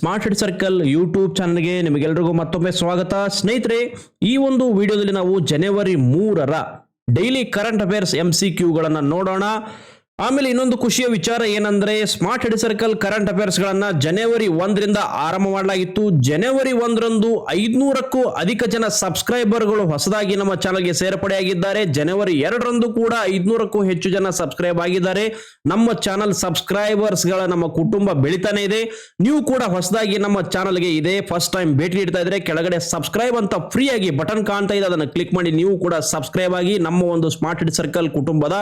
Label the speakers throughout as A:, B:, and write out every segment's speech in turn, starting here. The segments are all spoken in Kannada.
A: ಸ್ಮಾರ್ಟ್ ಹೆಡ್ ಸರ್ಕಲ್ ಯೂಟ್ಯೂಬ್ ಚಾನಲ್ಗೆ ನಿಮಗೆಲ್ಲರಿಗೂ ಮತ್ತೊಮ್ಮೆ ಸ್ವಾಗತ. ಸ್ನೇಹಿತರೆ, ಈ ಒಂದು ವಿಡಿಯೋದಲ್ಲಿ ನಾವು ಜನವರಿ ಮೂರರ daily current affairs M C ಕ್ಯೂಗಳನ್ನು ನೋಡೋಣ. ಆಮೇಲೆ ಇನ್ನೊಂದು ಖುಷಿಯ ವಿಚಾರ ಏನಂದ್ರೆ smart head circle current affairs ಗಳನ್ನ ಜನವರಿ ಒಂದರಿಂದ ಆರಂಭ ಮಾಡಲಾಗಿತ್ತು. ಜನವರಿ ಒಂದರಂದು ಐದ್ನೂರಕ್ಕೂ ಅಧಿಕ ಜನ ಸಬ್ಸ್ಕ್ರೈಬರ್ಗಳು ಹೊಸದಾಗಿ ನಮ್ಮ ಚಾನಲ್ಗೆ ಸೇರ್ಪಡೆಯಾಗಿದ್ದಾರೆ. ಜನವರಿ ಎರಡರಂದು ಕೂಡ ಐದ್ನೂರಕ್ಕೂ ಹೆಚ್ಚು ಜನ ಸಬ್ಸ್ಕ್ರೈಬ್ ಆಗಿದ್ದಾರೆ. ನಮ್ಮ ಚಾನಲ್ ಸಬ್ಸ್ಕ್ರೈಬರ್ಸ್ಗಳ ನಮ್ಮ ಕುಟುಂಬ ಬೆಳಿತಾನೆ ಇದೆ. ನೀವು ಕೂಡ ಹೊಸದಾಗಿ ನಮ್ಮ ಚಾನಲ್ಗೆ ಇದೆ ಫಸ್ಟ್ ಟೈಮ್ ಭೇಟಿ ನೀಡ್ತಾ ಇದ್ರೆ ಕೆಳಗಡೆ ಸಬ್ಸ್ಕ್ರೈಬ್ ಅಂತ ಫ್ರೀ ಆಗಿ ಬಟನ್ ಕಾಣ್ತಾ ಇದೆ. ಅದನ್ನು ಕ್ಲಿಕ್ ಮಾಡಿ ನೀವು ಕೂಡ ಸಬ್ಸ್ಕ್ರೈಬ್ ಆಗಿ ನಮ್ಮ ಒಂದು ಸ್ಮಾರ್ಟ್ ಹೆಡ್ ಸರ್ಕಲ್ ಕುಟುಂಬದ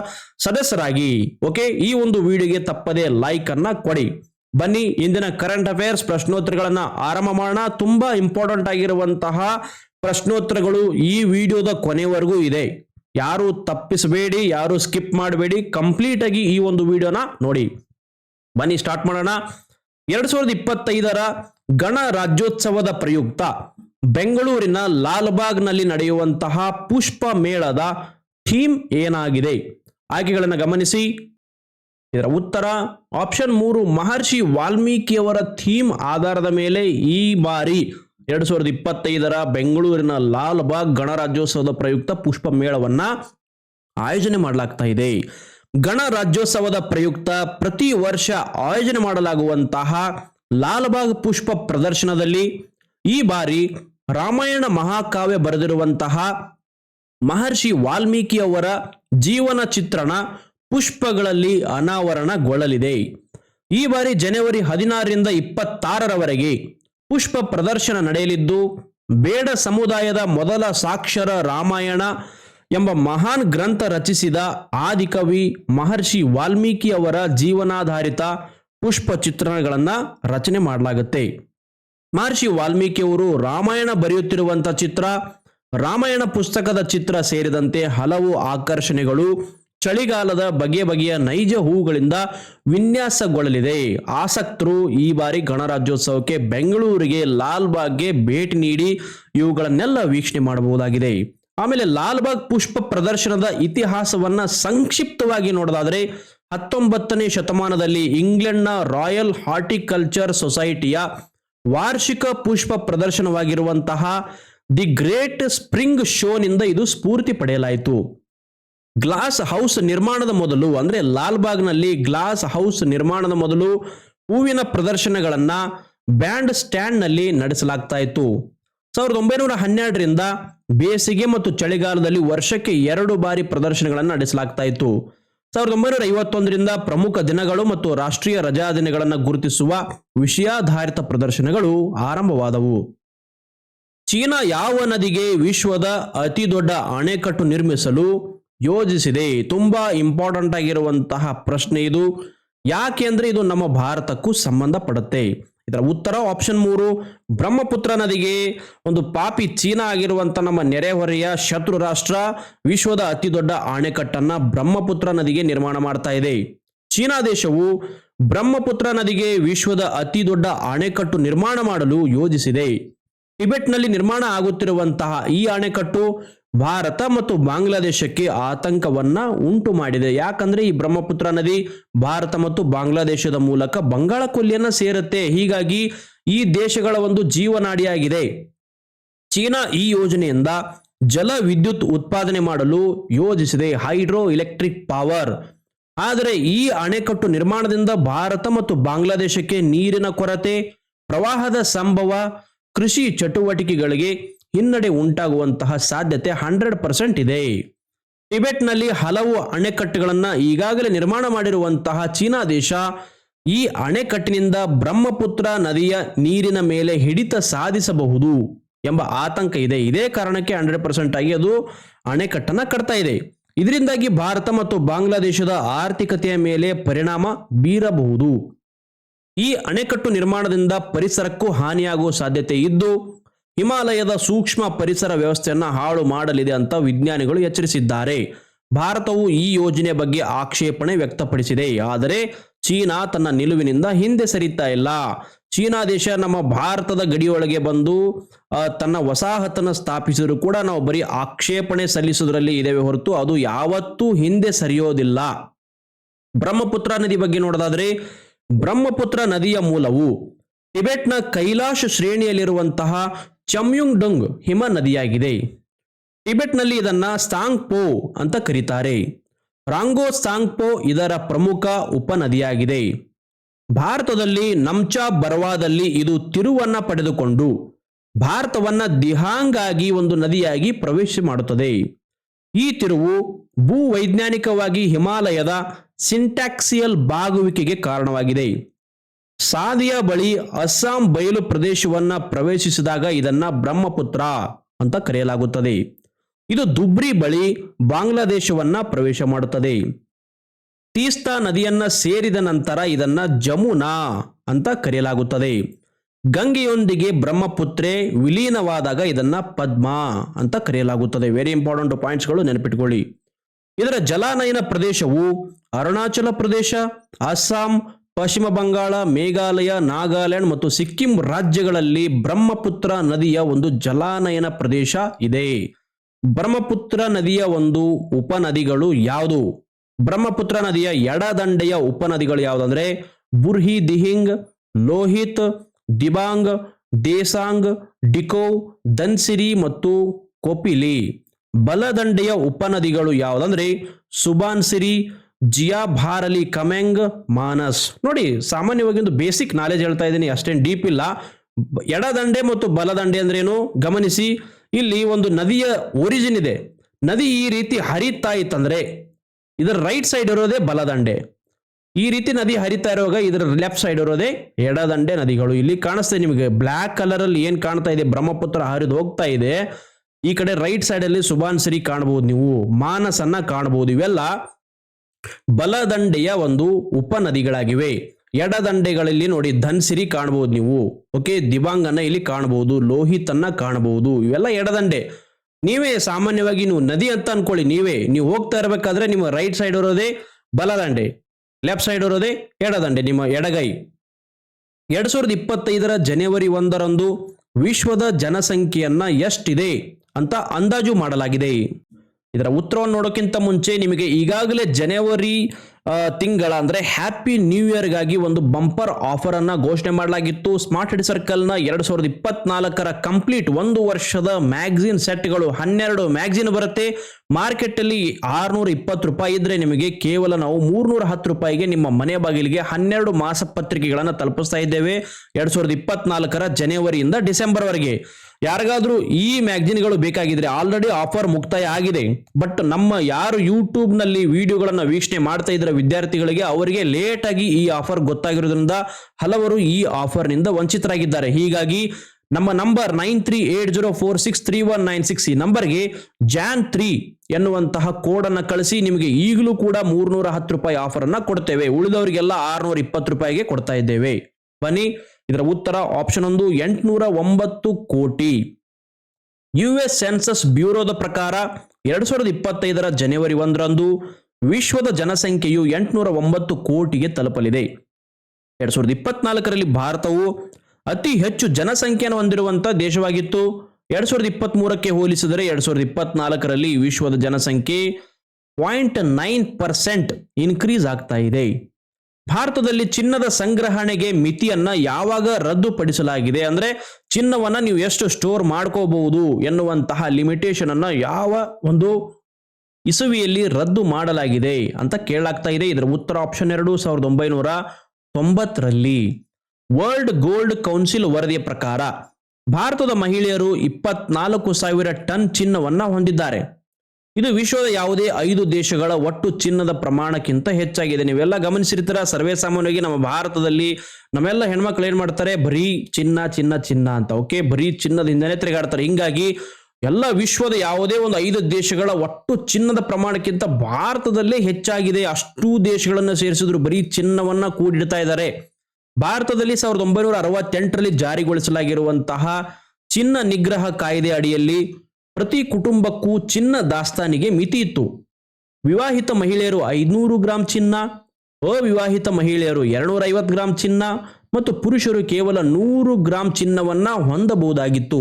A: ಸದಸ್ಯರಾಗಿ ಓಕೆ ಈ ಒಂದು ವಿಡಿಯೋಗೆ ತಪ್ಪದೆ ಲೈಕ್ ಅನ್ನ ಕೊಡಿ. ಬನ್ನಿ, ಇಂದಿನ ಕರೆಂಟ್ ಅಫೇರ್ಸ್ ಪ್ರಶ್ನೋತ್ತರಗಳನ್ನ ಆರಂಭ ಮಾಡೋಣ. ತುಂಬಾ ಇಂಪಾರ್ಟೆಂಟ್ ಆಗಿರುವಂತಹ ಪ್ರಶ್ನೋತ್ತರಗಳು ಈ ವಿಡಿಯೋದ ಕೊನೆವರೆಗೂ ಇದೆ. ಯಾರು ತಪ್ಪಿಸಬೇಡಿ, ಯಾರು ಸ್ಕಿಪ್ ಮಾಡಬೇಡಿ. ಕಂಪ್ಲೀಟ್ ಆಗಿ ಈ ಒಂದು ವಿಡಿಯೋನ ನೋಡಿ. ಬನ್ನಿ ಸ್ಟಾರ್ಟ್ ಮಾಡೋಣ. ಎರಡ್ ಸಾವಿರದ ಇಪ್ಪತ್ತೈದರ ಗಣರಾಜ್ಯೋತ್ಸವದ ಪ್ರಯುಕ್ತ, ಬೆಂಗಳೂರಿನ ಲಾಲ್ಬಾಗ್ನಲ್ಲಿ ನಡೆಯುವಂತಹ ಪುಷ್ಪ ಮೇಳದ ಥೀಮ್ ಏನಾಗಿದೆ? ಆಯ್ಕೆಗಳನ್ನು ಗಮನಿಸಿ. ಇದರ ಉತ್ತರ ಆಪ್ಷನ್ ಮೂರು, ಮಹರ್ಷಿ ವಾಲ್ಮೀಕಿಯವರ ಥೀಮ್ ಆಧಾರದ ಮೇಲೆ ಈ ಬಾರಿ ಎರಡ್ ಸಾವಿರದ ಇಪ್ಪತ್ತೈದರ ಬೆಂಗಳೂರಿನ ಲಾಲ್ಬಾಗ್ ಗಣರಾಜ್ಯೋತ್ಸವದ ಪ್ರಯುಕ್ತ ಪುಷ್ಪ ಮೇಳವನ್ನ ಆಯೋಜನೆ ಮಾಡಲಾಗ್ತಾ ಇದೆ. ಗಣರಾಜ್ಯೋತ್ಸವದ ಪ್ರಯುಕ್ತ ಪ್ರತಿ ವರ್ಷ ಆಯೋಜನೆ ಮಾಡಲಾಗುವಂತಹ ಲಾಲ್ಬಾಗ್ ಪುಷ್ಪ ಪ್ರದರ್ಶನದಲ್ಲಿ ಈ ಬಾರಿ ರಾಮಾಯಣ ಮಹಾಕಾವ್ಯ ಬರೆದಿರುವಂತಹ ಮಹರ್ಷಿ ವಾಲ್ಮೀಕಿಯವರ ಜೀವನ ಚಿತ್ರಣ ಪುಷ್ಪಗಳಲ್ಲಿ ಅನಾವರಣಗೊಳ್ಳಲಿದೆ. ಈ ಬಾರಿ ಜನವರಿ ಹದಿನಾರರಿಂದ ಇಪ್ಪತ್ತಾರರವರೆಗೆ ಪುಷ್ಪ ಪ್ರದರ್ಶನ ನಡೆಯಲಿದ್ದು, ಬೇಡ ಸಮುದಾಯದ ಮೊದಲ ಸಾಕ್ಷರ ರಾಮಾಯಣ ಎಂಬ ಮಹಾನ್ ಗ್ರಂಥ ರಚಿಸಿದ ಆದಿಕವಿ ಮಹರ್ಷಿ ವಾಲ್ಮೀಕಿ ಅವರ ಜೀವನಾಧಾರಿತ ಪುಷ್ಪ ಚಿತ್ರಣಗಳನ್ನು ರಚನೆ ಮಾಡಲಾಗುತ್ತೆ. ಮಹರ್ಷಿ ವಾಲ್ಮೀಕಿಯವರು ರಾಮಾಯಣ ಬರೆಯುತ್ತಿರುವಂಥ ಚಿತ್ರ, ರಾಮಾಯಣ ಪುಸ್ತಕದ ಚಿತ್ರ ಸೇರಿದಂತೆ ಹಲವು ಆಕರ್ಷಣೆಗಳು ಚಳಿಗಾಲದ ಬಗೆ ಬಗೆಯ ನೈಜ ಹೂಗಳಿಂದ ವಿನ್ಯಾಸಗೊಳ್ಳಲಿದೆ. ಆಸಕ್ತರು ಈ ಬಾರಿ ಗಣರಾಜ್ಯೋತ್ಸವಕ್ಕೆ ಬೆಂಗಳೂರಿಗೆ ಲಾಲ್ಬಾಗ್ಗೆ ಭೇಟಿ ನೀಡಿ ಇವುಗಳನ್ನೆಲ್ಲ ವೀಕ್ಷಣೆ ಮಾಡಬಹುದಾಗಿದೆ. ಆಮೇಲೆ ಲಾಲ್ಬಾಗ್ ಪುಷ್ಪ ಪ್ರದರ್ಶನದ ಇತಿಹಾಸವನ್ನ ಸಂಕ್ಷಿಪ್ತವಾಗಿ ನೋಡೋದಾದ್ರೆ ಹತ್ತೊಂಬತ್ತನೇ ಶತಮಾನದಲ್ಲಿ ಇಂಗ್ಲೆಂಡ್ನ ರಾಯಲ್ ಹಾರ್ಟಿಕಲ್ಚರ್ ಸೊಸೈಟಿಯ ವಾರ್ಷಿಕ ಪುಷ್ಪ ಪ್ರದರ್ಶನವಾಗಿರುವಂತಹ ದಿ ಗ್ರೇಟ್ ಸ್ಪ್ರಿಂಗ್ ಶೋನಿಂದ ಇದು ಸ್ಫೂರ್ತಿ ಪಡೆಯಲಾಯಿತು. ಗ್ಲಾಸ್ ಹೌಸ್ ನಿರ್ಮಾಣದ ಮೊದಲು, ಅಂದ್ರೆ ಲಾಲ್ಬಾಗ್ನಲ್ಲಿ ಗ್ಲಾಸ್ ಹೌಸ್ ನಿರ್ಮಾಣದ ಮೊದಲು ಹೂವಿನ ಪ್ರದರ್ಶನಗಳನ್ನ ಬ್ಯಾಂಡ್ ಸ್ಟ್ಯಾಂಡ್ನಲ್ಲಿ ನಡೆಸಲಾಗ್ತಾ ಇತ್ತು. ಸಾವಿರದ ಒಂಬೈನೂರ ಹನ್ನೆರಡರಿಂದ ಬೇಸಿಗೆ ಮತ್ತು ಚಳಿಗಾಲದಲ್ಲಿ ವರ್ಷಕ್ಕೆ ಎರಡು ಬಾರಿ ಪ್ರದರ್ಶನಗಳನ್ನು ನಡೆಸಲಾಗ್ತಾ ಇತ್ತು. ಸಾವಿರದ ಒಂಬೈನೂರ ಐವತ್ತೊಂದರಿಂದ ಪ್ರಮುಖ ದಿನಗಳು ಮತ್ತು ರಾಷ್ಟ್ರೀಯ ರಜಾ ದಿನಗಳನ್ನು ಗುರುತಿಸುವ ವಿಷಯಾಧಾರಿತ ಪ್ರದರ್ಶನಗಳು ಆರಂಭವಾದವು. ಚೀನಾ ಯಾವ ನದಿಗೆ ವಿಶ್ವದ ಅತಿ ದೊಡ್ಡ ಅಣೆಕಟ್ಟು ನಿರ್ಮಿಸಲು ಯೋಜಿಸಿದೆ. ತುಂಬಾ ಇಂಪಾರ್ಟೆಂಟ್ ಆಗಿರುವಂತಹ ಪ್ರಶ್ನೆ ಇದು. ಯಾಕೆ ಅಂದ್ರೆ ಇದು ನಮ್ಮ ಭಾರತಕ್ಕೂ ಸಂಬಂಧಪಡುತ್ತೆ ಇದರ ಉತ್ತರ ಆಪ್ಷನ್ ಮೂರು, ಬ್ರಹ್ಮಪುತ್ರ ನದಿಗೆ ಒಂದು ಪಾಪಿ ಚೀನಾ ಆಗಿರುವಂತ ನಮ್ಮ ನೆರೆಹೊರೆಯ ಶತ್ರು ರಾಷ್ಟ್ರ ವಿಶ್ವದ ಅತಿ ದೊಡ್ಡ ಅಣೆಕಟ್ಟನ್ನ ಬ್ರಹ್ಮಪುತ್ರ ನದಿಗೆ ನಿರ್ಮಾಣ ಮಾಡ್ತಾ ಇದೆ. ಚೀನಾ ದೇಶವು ಬ್ರಹ್ಮಪುತ್ರ ನದಿಗೆ ವಿಶ್ವದ ಅತಿ ದೊಡ್ಡ ಅಣೆಕಟ್ಟು ನಿರ್ಮಾಣ ಮಾಡಲು ಯೋಜಿಸಿದೆ. ಟಿಬೆಟ್ನಲ್ಲಿ ನಿರ್ಮಾಣ ಆಗುತ್ತಿರುವಂತಹ ಈ ಅಣೆಕಟ್ಟು ಭಾರತ ಮತ್ತು ಬಾಂಗ್ಲಾದೇಶಕ್ಕೆ ಆತಂಕವನ್ನ ಉಂಟು ಮಾಡಿದೆ. ಯಾಕಂದ್ರೆ ಈ ಬ್ರಹ್ಮಪುತ್ರ ನದಿ ಭಾರತ ಮತ್ತು ಬಾಂಗ್ಲಾದೇಶದ ಮೂಲಕ ಬಂಗಾಳ ಕೊಲ್ಲಿಯನ್ನ ಸೇರುತ್ತೆ. ಹೀಗಾಗಿ ಈ ದೇಶಗಳ ಒಂದು ಜೀವನಾಡಿಯಾಗಿದೆ. ಚೀನಾ ಈ ಯೋಜನೆಯಿಂದ ಜಲ ವಿದ್ಯುತ್ ಉತ್ಪಾದನೆ ಮಾಡಲು ಯೋಜಿಸಿದೆ. Hydro electric power. ಆದರೆ ಈ ಅಣೆಕಟ್ಟು ನಿರ್ಮಾಣದಿಂದ ಭಾರತ ಮತ್ತು ಬಾಂಗ್ಲಾದೇಶಕ್ಕೆ ನೀರಿನ ಕೊರತೆ, ಪ್ರವಾಹದ ಸಂಭವ, ಕೃಷಿ ಚಟುವಟಿಕೆಗಳಿಗೆ ಹಿನ್ನಡೆ ಉಂಟಾಗುವಂತಹ ಸಾಧ್ಯತೆ ಹಂಡ್ರೆಡ್ ಪರ್ಸೆಂಟ್ ಇದೆ. ಟಿಬೆಟ್ನಲ್ಲಿ ಹಲವು ಅಣೆಕಟ್ಟುಗಳನ್ನು ಈಗಾಗಲೇ ನಿರ್ಮಾಣ ಮಾಡಿರುವಂತಹ ಚೀನಾ ದೇಶ ಈ ಅಣೆಕಟ್ಟಿನಿಂದ ಬ್ರಹ್ಮಪುತ್ರ ನದಿಯ ನೀರಿನ ಮೇಲೆ ಹಿಡಿತ ಸಾಧಿಸಬಹುದು ಎಂಬ ಆತಂಕ ಇದೆ. ಇದೇ ಕಾರಣಕ್ಕೆ ಹಂಡ್ರೆಡ್ ಪರ್ಸೆಂಟ್ ಆಗಿ ಅದು ಅಣೆಕಟ್ಟನ್ನ ಕಟ್ತಾ ಇದೆ. ಇದರಿಂದಾಗಿ ಭಾರತ ಮತ್ತು ಬಾಂಗ್ಲಾದೇಶದ ಆರ್ಥಿಕತೆಯ ಮೇಲೆ ಪರಿಣಾಮ ಬೀರಬಹುದು. ಈ ಅಣೆಕಟ್ಟು ನಿರ್ಮಾಣದಿಂದ ಪರಿಸರಕ್ಕೂ ಹಾನಿಯಾಗುವ ಸಾಧ್ಯತೆ ಇದ್ದು ಹಿಮಾಲಯದ ಸೂಕ್ಷ್ಮ ಪರಿಸರ ವ್ಯವಸ್ಥೆಯನ್ನು ಹಾಳು ಮಾಡಲಿದೆ ಅಂತ ವಿಜ್ಞಾನಿಗಳು ಎಚ್ಚರಿಸಿದ್ದಾರೆ. ಭಾರತವು ಈ ಯೋಜನೆ ಬಗ್ಗೆ ಆಕ್ಷೇಪಣೆ ವ್ಯಕ್ತಪಡಿಸಿದೆ. ಆದರೆ ಚೀನಾ ತನ್ನ ನಿಲುವಿನಿಂದ ಹಿಂದೆ ಸರಿತಾ ಇಲ್ಲ. ಚೀನಾ ದೇಶ ನಮ್ಮ ಭಾರತದ ಗಡಿಯೊಳಗೆ ಬಂದು ತನ್ನ ವಸಾಹತನ್ನು ಸ್ಥಾಪಿಸಿದ್ರು ಕೂಡ ನಾವು ಬರೀ ಆಕ್ಷೇಪಣೆ ಸಲ್ಲಿಸುವುದರಲ್ಲಿ ಇದ್ದೇವೆ ಹೊರತು ಅದು ಯಾವತ್ತೂ ಹಿಂದೆ ಸರಿಯೋದಿಲ್ಲ. ಬ್ರಹ್ಮಪುತ್ರ ನದಿ ಬಗ್ಗೆ ನೋಡೋದಾದ್ರೆ, ಬ್ರಹ್ಮಪುತ್ರ ನದಿಯ ಮೂಲವು ಟಿಬೆಟ್ನ ಕೈಲಾಶ ಶ್ರೇಣಿಯಲ್ಲಿರುವಂತಹ ಚಮ್ಯುಂಗ್ ಡೊಂಗ್ ಹಿಮ ನದಿಯಾಗಿದೆ. ಟಿಬೆಟ್ನಲ್ಲಿ ಇದನ್ನ ಸ್ತಾಂಗ್ಪೋ ಅಂತ ಕರೀತಾರೆ. ರಾಂಗೋ ಸ್ತಾಂಗ್ಪೋ ಇದರ ಪ್ರಮುಖ ಉಪನದಿಯಾಗಿದೆ. ಭಾರತದಲ್ಲಿ ನಮ್ಚಾ ಬರ್ವಾದಲ್ಲಿ ಇದು ತಿರುವನ್ನ ಪಡೆದುಕೊಂಡು ಭಾರತವನ್ನ ದಿಹಾಂಗಾಗಿ ಒಂದು ನದಿಯಾಗಿ ಪ್ರವೇಶ ಮಾಡುತ್ತದೆ. ಈ ತಿರುವು ಭೂವೈಜ್ಞಾನಿಕವಾಗಿ ಹಿಮಾಲಯದ ಸಿಂಟ್ಯಾಕ್ಸಿಯಲ್ ಬಾಗುವಿಕೆಗೆ ಕಾರಣವಾಗಿದೆ. ಸಾದಿಯ ಬಳಿ ಅಸ್ಸಾಂ ಬಯಲು ಪ್ರದೇಶವನ್ನ ಪ್ರವೇಶಿಸಿದಾಗ ಇದನ್ನ ಬ್ರಹ್ಮಪುತ್ರ ಅಂತ ಕರೆಯಲಾಗುತ್ತದೆ. ಇದು ದುಬ್ರಿ ಬಳಿ ಬಾಂಗ್ಲಾದೇಶವನ್ನ ಪ್ರವೇಶ ಮಾಡುತ್ತದೆ. ತೀಸ್ತಾ ನದಿಯನ್ನ ಸೇರಿದ ನಂತರ ಇದನ್ನ ಜಮುನಾ ಅಂತ ಕರೆಯಲಾಗುತ್ತದೆ. ಗಂಗೆಯೊಂದಿಗೆ ಬ್ರಹ್ಮಪುತ್ರೆ ವಿಲೀನವಾದಾಗ ಇದನ್ನ ಪದ್ಮ ಅಂತ ಕರೆಯಲಾಗುತ್ತದೆ. ವೆರಿ ಇಂಪಾರ್ಟೆಂಟ್ ಪಾಯಿಂಟ್ಸ್ಗಳು ನೆನಪಿಟ್ಕೊಳ್ಳಿ. ಇದರ ಜಲಾನಯನ ಪ್ರದೇಶವು ಅರುಣಾಚಲ ಪ್ರದೇಶ, ಅಸ್ಸಾಂ ಪಶ್ಚಿಮ ಬಂಗಾಳ, ಮೇಘಾಲಯ, ನಾಗಾಲ್ಯಾಂಡ್ ಮತ್ತು ಸಿಕ್ಕಿಂ ರಾಜ್ಯಗಳಲ್ಲಿ ಬ್ರಹ್ಮಪುತ್ರ ನದಿಯ ಒಂದು ಜಲಾನಯನ ಪ್ರದೇಶ ಇದೆ. ಬ್ರಹ್ಮಪುತ್ರ ನದಿಯ ಒಂದು ಉಪನದಿಗಳು ಯಾವುದು? ಬ್ರಹ್ಮಪುತ್ರ ನದಿಯ ಎಡದಂಡೆಯ ಉಪನದಿಗಳು ಯಾವುದಂದ್ರೆ ಬುರ್ಹಿ, ದಿಹಿಂಗ್, ಲೋಹಿತ್, ದಿಬಾಂಗ್, ದೇಸಾಂಗ್, ಡಿಕೋ ದನ್ಸಿರಿ ಮತ್ತು ಕೊಪಿಲಿ. ಬಲದಂಡೆಯ ಉಪನದಿಗಳು ಯಾವುದಂದ್ರೆ ಸುಬಾನ್ಸಿರಿ ಜಿಯಾ ಭಾರಲಿ ಕಮೆಂಗ್ ಮಾನಸ್. ನೋಡಿ, ಸಾಮಾನ್ಯವಾಗಿ ಒಂದು ಬೇಸಿಕ್ ನಾಲೆಜ್ ಹೇಳ್ತಾ ಇದ್ದೀನಿ, ಅಷ್ಟೇನು ಡೀಪ್ ಇಲ್ಲ. ಎಡದಂಡೆ ಮತ್ತು ಬಲದಂಡೆ ಏನು ಗಮನಿಸಿ, ಇಲ್ಲಿ ಒಂದು ನದಿಯ ಒರಿಜಿನ್ ಇದೆ. ನದಿ ಈ ರೀತಿ ಹರಿತಾ ಇತ್ತಂದ್ರೆ, ಇದರ ರೈಟ್ ಸೈಡ್ ಇರೋದೇ ಬಲದಂಡೆ. ಈ ರೀತಿ ನದಿ ಹರಿತಾ ಇರುವಾಗ ಇದರ ಲೆಫ್ಟ್ ಸೈಡ್ ಇರೋದೇ ಎಡದಂಡೆ ನದಿಗಳು. ಇಲ್ಲಿ ಕಾಣಿಸ್ತದೆ ನಿಮಗೆ ಬ್ಲ್ಯಾಕ್ ಕಲರ್ ಅಲ್ಲಿ ಏನ್ ಕಾಣ್ತಾ ಇದೆ? ಬ್ರಹ್ಮಪುತ್ರ ಹರಿದು ಹೋಗ್ತಾ ಇದೆ. ಈ ಕಡೆ ರೈಟ್ ಸೈಡ್ ಅಲ್ಲಿ ಸುಬಾನ್ಸಿರಿ ಕಾಣಬಹುದು ನೀವು, ಮಾನಸನ್ನ ಕಾಣಬಹುದು ಇವೆಲ್ಲ. ಬಲದಂಡೆಯ ಒಂದು ಉಪನದಿಗಳಾಗಿವೆ. ಎಡದಂಡೆಗಳಲ್ಲಿ ನೋಡಿ ಧನ್ಸಿರಿ ಕಾಣಬಹುದು ನೀವು. ಓಕೆ, ದಿವಾಂಗನ ಇಲ್ಲಿ ಕಾಣಬಹುದು ಲೋಹಿತ್ ಅನ್ನ ಕಾಣಬಹುದು. ಇವೆಲ್ಲ ಎಡದಂಡೆ. ನೀವೇ ಸಾಮಾನ್ಯವಾಗಿ ನೀವು ನದಿ ಅಂತ ಅನ್ಕೊಳ್ಳಿ, ನೀವೇ. ನೀವು ಹೋಗ್ತಾ ಇರಬೇಕಾದ್ರೆ ನಿಮ್ಮ ರೈಟ್ ಸೈಡ್ ಇರೋದೇ ಬಲದಂಡೆ, ಲೆಫ್ಟ್ ಸೈಡ್ ಇರೋದೇ ಎಡದಂಡೆ, ನಿಮ್ಮ ಎಡಗೈ. ಎರಡ್ ಸಾವಿರದ ಇಪ್ಪತ್ತೈದರ ಜನವರಿ ಒಂದರಂದು ವಿಶ್ವದ ಜನಸಂಖ್ಯೆಯನ್ನ ಎಷ್ಟಿದೆ ಅಂತ ಅಂದಾಜು ಮಾಡಲಾಗಿದೆ. ಇದರ ಉತ್ತರವನ್ನು ನೋಡೋಕ್ಕಿಂತ ಮುಂಚೆ ನಿಮಗೆ ಈಗಾಗಲೇ ಜನವರಿ ತಿಂಗಳ ಅಂದರೆ ಹ್ಯಾಪಿ ನ್ಯೂ ಇಯರ್ಗಾಗಿ ಒಂದು ಬಂಪರ್ ಆಫರನ್ನು ಘೋಷಣೆ ಮಾಡಲಾಗಿತ್ತು. ಸ್ಮಾರ್ಟ್ ಹೆಡ್ ಸರ್ಕಲ್ನ ಎರಡು ಸಾವಿರದ ಇಪ್ಪತ್ನಾಲ್ಕರ ಕಂಪ್ಲೀಟ್ ಒಂದು ವರ್ಷದ ಮ್ಯಾಗ್ಝಿನ್ ಸೆಟ್ಗಳು ಹನ್ನೆರಡು ಮ್ಯಾಗ್ಝಿನ್ ಬರುತ್ತೆ. ಮಾರ್ಕೆಟಲ್ಲಿ ಆರುನೂರ ಇಪ್ಪತ್ತು ರೂಪಾಯಿ ಇದ್ದರೆ ನಿಮಗೆ ಕೇವಲ ನಾವು ಮೂರ್ನೂರ ಹತ್ತು ರೂಪಾಯಿಗೆ ನಿಮ್ಮ ಮನೆ ಬಾಗಿಲಿಗೆ ಹನ್ನೆರಡು ಮಾಸ ಪತ್ರಿಕೆಗಳನ್ನು ತಲುಪಿಸ್ತಾ ಇದ್ದೇವೆ. ಎರಡು ಸಾವಿರದ ಇಪ್ಪತ್ನಾಲ್ಕರ ಜನವರಿಯಿಂದ ಡಿಸೆಂಬರ್ ವರೆಗೆ. ಯಾರಿಗಾದ್ರೂ ಈ ಮ್ಯಾಗ್ಜಿನ್ಗಳು ಬೇಕಾಗಿದ್ರೆ ಆಲ್ರೆಡಿ ಆಫರ್ ಮುಕ್ತಾಯ ಆಗಿದೆ. ಬಟ್ ನಮ್ಮ ಯಾರು ಯೂಟ್ಯೂಬ್ನಲ್ಲಿ ವಿಡಿಯೋಗಳನ್ನ ವೀಕ್ಷಣೆ ಮಾಡ್ತಾ ಇದ್ರ ವಿದ್ಯಾರ್ಥಿಗಳಿಗೆ, ಅವರಿಗೆ ಲೇಟ್ ಆಗಿ ಈ ಆಫರ್ ಗೊತ್ತಾಗಿರೋದ್ರಿಂದ ಹಲವರು ಈ ಆಫರ್ನಿಂದ ವಂಚಿತರಾಗಿದ್ದಾರೆ. ಹೀಗಾಗಿ ನಮ್ಮ number nine three eight zero four six three one nine six ಈ ನಂಬರ್ಗೆ ಜಾನ್ ತ್ರೀ ಎನ್ನುವಂತಹ ಕೋಡ್ ಅನ್ನ ಕಳಿಸಿ ನಿಮಗೆ ಈಗಲೂ ಕೂಡ ಮೂರ್ನೂರ ಹತ್ತು ರೂಪಾಯಿ ಆಫರ್ ಅನ್ನ ಕೊಡ್ತೇವೆ. ಉಳಿದವರಿಗೆಲ್ಲ ಆರ್ನೂರ ಇಪ್ಪತ್ತು ರೂಪಾಯಿಗೆ ಕೊಡ್ತಾ ಇದ್ದೇವೆ. ಬನ್ನಿ. ಇದರ ಉತ್ತರ ಆಪ್ಷನ್ ಒಂದು ಎಂಟುನೂರ ಒಂಬತ್ತು ಕೋಟಿ. ಯು ಎಸ್ ಸೆನ್ಸಸ್ ಬ್ಯೂರೋದ ಪ್ರಕಾರ ಎರಡ್ ಸಾವಿರದ ಇಪ್ಪತ್ತೈದರ ಜನವರಿ ಒಂದರಂದು ವಿಶ್ವದ ಜನಸಂಖ್ಯೆಯು ಎಂಟುನೂರ ಒಂಬತ್ತು ಕೋಟಿಗೆ ತಲುಪಲಿದೆ. ಎರಡ್ ಸಾವಿರದ ಇಪ್ಪತ್ನಾಲ್ಕರಲ್ಲಿ ಭಾರತವು ಅತಿ ಹೆಚ್ಚು ಜನಸಂಖ್ಯೆಯನ್ನು ಹೊಂದಿರುವಂತಹ ದೇಶವಾಗಿತ್ತು. ಎರಡ್ ಸಾವಿರದ ಇಪ್ಪತ್ತ್ ಮೂರಕ್ಕೆ ಹೋಲಿಸಿದರೆ ಎರಡ್ ಸಾವಿರದ ಇಪ್ಪತ್ನಾಲ್ಕರಲ್ಲಿ ವಿಶ್ವದ ಜನಸಂಖ್ಯೆ ಪಾಯಿಂಟ್ ನೈನ್ ಪರ್ಸೆಂಟ್ ಇನ್ಕ್ರೀಸ್ ಆಗ್ತಾ ಇದೆ. ಭಾರತದಲ್ಲಿ ಚಿನ್ನದ ಸಂಗ್ರಹಣೆಗೆ ಮಿತಿಯನ್ನ ಯಾವಾಗ ರದ್ದುಪಡಿಸಲಾಗಿದೆ? ಅಂದ್ರೆ ಚಿನ್ನವನ್ನ ನೀವು ಎಷ್ಟು ಸ್ಟೋರ್ ಮಾಡ್ಕೋಬಹುದು ಎನ್ನುವಂತಹ ಲಿಮಿಟೇಷನ್ ಅನ್ನ ಯಾವ ಒಂದು ಇಸುವಿಯಲ್ಲಿ ರದ್ದು ಮಾಡಲಾಗಿದೆ ಅಂತ ಕೇಳಲಾಗ್ತಾ ಇದೆ. ಇದರ ಉತ್ತರ ಆಪ್ಷನ್ ಎರಡು, ಸಾವಿರದ ಒಂಬೈನೂರ ತೊಂಬತ್ತರಲ್ಲಿ. ವರ್ಲ್ಡ್ ಗೋಲ್ಡ್ ಕೌನ್ಸಿಲ್ ವರದಿಯ ಪ್ರಕಾರ, ಭಾರತದ ಮಹಿಳೆಯರು ಇಪ್ಪತ್ನಾಲ್ಕು ಸಾವಿರ ಟನ್ ಚಿನ್ನವನ್ನ ಹೊಂದಿದ್ದಾರೆ. ಇದು ವಿಶ್ವದ ಯಾವುದೇ ಐದು ದೇಶಗಳ ಒಟ್ಟು ಚಿನ್ನದ ಪ್ರಮಾಣಕ್ಕಿಂತ ಹೆಚ್ಚಾಗಿದೆ. ನೀವೆಲ್ಲ ಗಮನಿಸಿರ್ತೀರ? ಸರ್ವೇ ಸಾಮಾನ್ಯವಾಗಿ ನಮ್ಮ ಭಾರತದಲ್ಲಿ ನಮ್ಮೆಲ್ಲ ಹೆಣ್ಮಕ್ಳು ಏನ್ ಮಾಡ್ತಾರೆ? ಬರೀ ಚಿನ್ನ ಚಿನ್ನ ಚಿನ್ನ ಅಂತ. ಓಕೆ ಬರೀ ಚಿನ್ನದಿಂದನೇ ತಿರುಗಾಡ್ತಾರೆ. ಹಿಂಗಾಗಿ ಎಲ್ಲ ವಿಶ್ವದ ಯಾವುದೇ ಒಂದು ಐದು ದೇಶಗಳ ಒಟ್ಟು ಚಿನ್ನದ ಪ್ರಮಾಣಕ್ಕಿಂತ ಭಾರತದಲ್ಲೇ ಹೆಚ್ಚಾಗಿದೆ. ಅಷ್ಟು ದೇಶಗಳನ್ನು ಸೇರಿಸಿದ್ರು ಬರೀ ಚಿನ್ನವನ್ನ ಕೂಡಿಡ್ತಾ ಇದ್ದಾರೆ. ಭಾರತದಲ್ಲಿ ಸಾವಿರದ ಒಂಬೈನೂರ ಅರವತ್ತೆಂಟರಲ್ಲಿ ಜಾರಿಗೊಳಿಸಲಾಗಿರುವಂತಹ ಚಿನ್ನ ನಿಗ್ರಹ ಕಾಯ್ದೆ ಅಡಿಯಲ್ಲಿ ಪ್ರತಿ ಕುಟುಂಬಕ್ಕೂ ಚಿನ್ನ ದಾಸ್ತಾನಿಗೆ ಮಿತಿ ಇತ್ತು. ವಿವಾಹಿತ ಮಹಿಳೆಯರು ಐದುನೂರು ಗ್ರಾಂ ಚಿನ್ನ, ಅವಿವಾಹಿತ ಮಹಿಳೆಯರು ಎರಡ್ನೂರ ಐವತ್ತು ಗ್ರಾಂ ಚಿನ್ನ ಮತ್ತು ಪುರುಷರು ಕೇವಲ ನೂರು ಗ್ರಾಂ ಚಿನ್ನವನ್ನ ಹೊಂದಬಹುದಾಗಿತ್ತು.